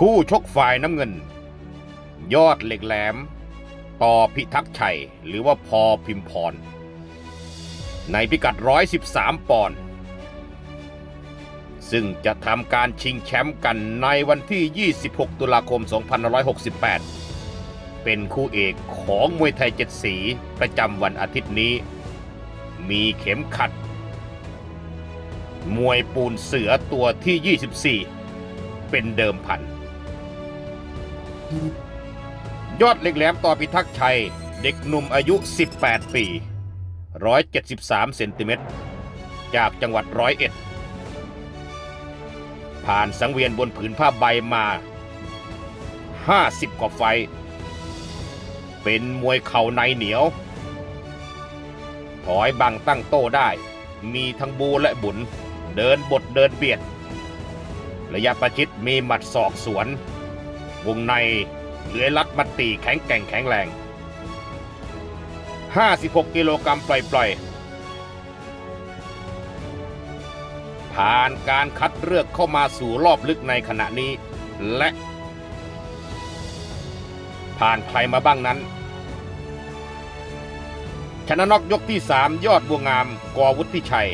คู่ชกฝ่ายน้ำเงิน ยอดเหล็กแหลม ต่อพิทักษ์ชัย หรือว่าพอพิมพร ในพิกัด 113 ปอนด์ซึ่งจะทำการชิงแชมป์กันในวันที่ 26 ตุลาคม 2568 เป็นคู่เอกของมวยไทยเจ็ดสี ประจำวันอาทิตย์นี้ มีเข็มขัด มวยปูนเสือตัวที่ 24 เป็นเดิมพัน ยอดเหล็กแหลมต่อพิทักษ์ชัย เด็กหนุ่มอายุ 18 ปี 173 เซนติเมตร จากจังหวัดร้อยเอ็ด ผ่านสังเวียนบนผืนผ้าใบมา 50 กว่าไฟ เป็นมวยเข่าในเหนียว ถอยบังตั้งโต้ได้ มีทั้งบูและบุญเดินบทเดินเบียด ระยะประชิดมีหมัดศอกสวน วงในเหลือลัดมัดตีแข็งแกร่งแข็งแรง 56 กิโลกรัมปล่อยๆ ผ่านการคัดเลือกเข้ามาสู่รอบลึกในขณะนี้ และ ผ่านใครมาบ้างนั้น ชนะนอกยกที่ 3 ยอดบัวงามกอวุฒิชัย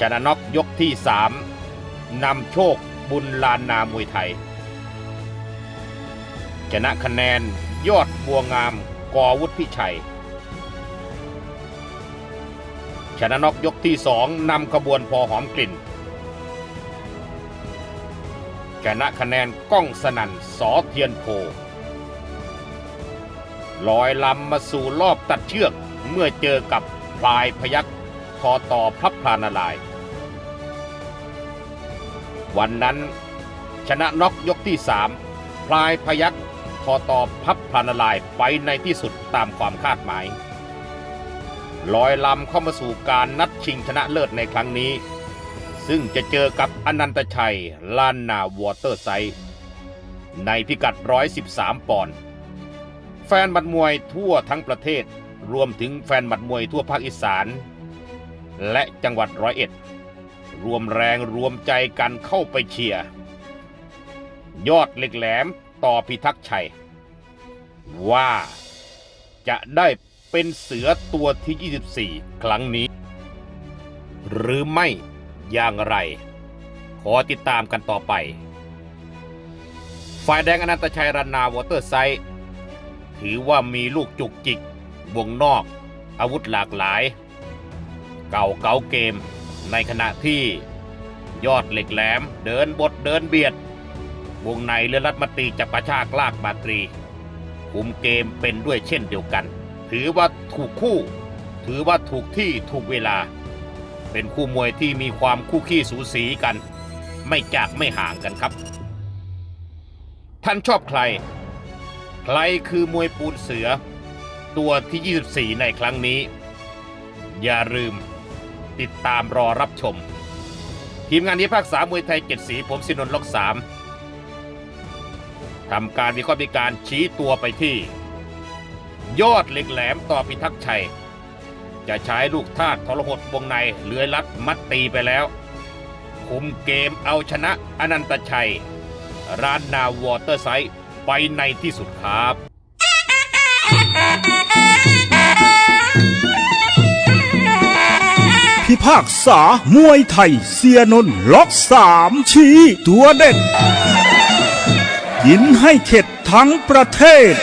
ชนะนอกยกที่ 3นำโชค บุญลานนามวยไทย ชนะคะแนนยอดบัวงามกอวุฒิพิชัย ชนะน็อกยกที่สองนำขบวนพอหอมกลิ่น ชนะคะแนนก้องสนั่นสอเทียนโพลอยลำมาสู่รอบตัดเชือกเมื่อเจอกับพลายพยักทอต่อพระพลานารายณ์ วันนั้นชนะน็อกยกที่สามพลายพยักทอตอพับพลานารายไปในที่สุดตามความคาดหมาย ลอยลำเข้ามาสู่การนัดชิงชนะเลิศในครั้งนี้ ซึ่งจะเจอกับอนันตชัยลานนาวอเตอร์ไซด์ในพิกัด 113 ปอนด์แฟนหมัดมวยทั่วทั้งประเทศรวมถึงแฟนหมัดมวยทั่วภาคอีสาน และจังหวัดร้อยเอ็ด รวมแรงรวมใจกันเข้าไปเชียร์ยอดเหล็กแหลมต่อพิทักษ์ชัย ว่าจะได้เป็นเสือตัวที่ 24 ครั้งนี้ หรือไม่อย่างไร ขอติดตามกันต่อไป ฝ่ายแดงอนันตชัยรันนาวอเตอร์ไซด์ถือว่ามีลูกจุกจิกวงนอก อาวุธหลากหลาย เก่าเก่าเกม ในขณะที่ยอดเหล็กแหลมเดินบทเดินเบียด วงในเรือรัดมาตีจับประชากลากมาตรีคุมเกมเป็นด้วยเช่นเดียวกัน ถือว่าถูกคู่ ถือว่าถูกที่ถูกเวลา เป็นคู่มวยที่มีความคู่ขี้สูสีกัน ไม่จากไม่ห่างกันครับ ท่านชอบใคร ใครคือมวยปูนเสือ ตัวที่ 24 ในครั้งนี้ อย่าลืม ติดตามรอรับชม ทีมงานนี้ภาคษามวยไทยเจ็ดสีผมสินนท์ล็อกสามทำการวิเคราะห์มีการชี้ตัวไปที่ ยอดเหล็กแหลมต่อพิทักษ์ชัย จะใช้ลูกทาสทรหดวงในเลื้อยลัดมัดตีไปแล้ว คุมเกมเอาชนะอนันตชัย ร้านนาวอเตอร์ไซด์ไปในที่สุดครับากษามวยไทย เสียนนล็อกสามชี้ตัวเด่นยินให้เข็ดทั้งประเทศ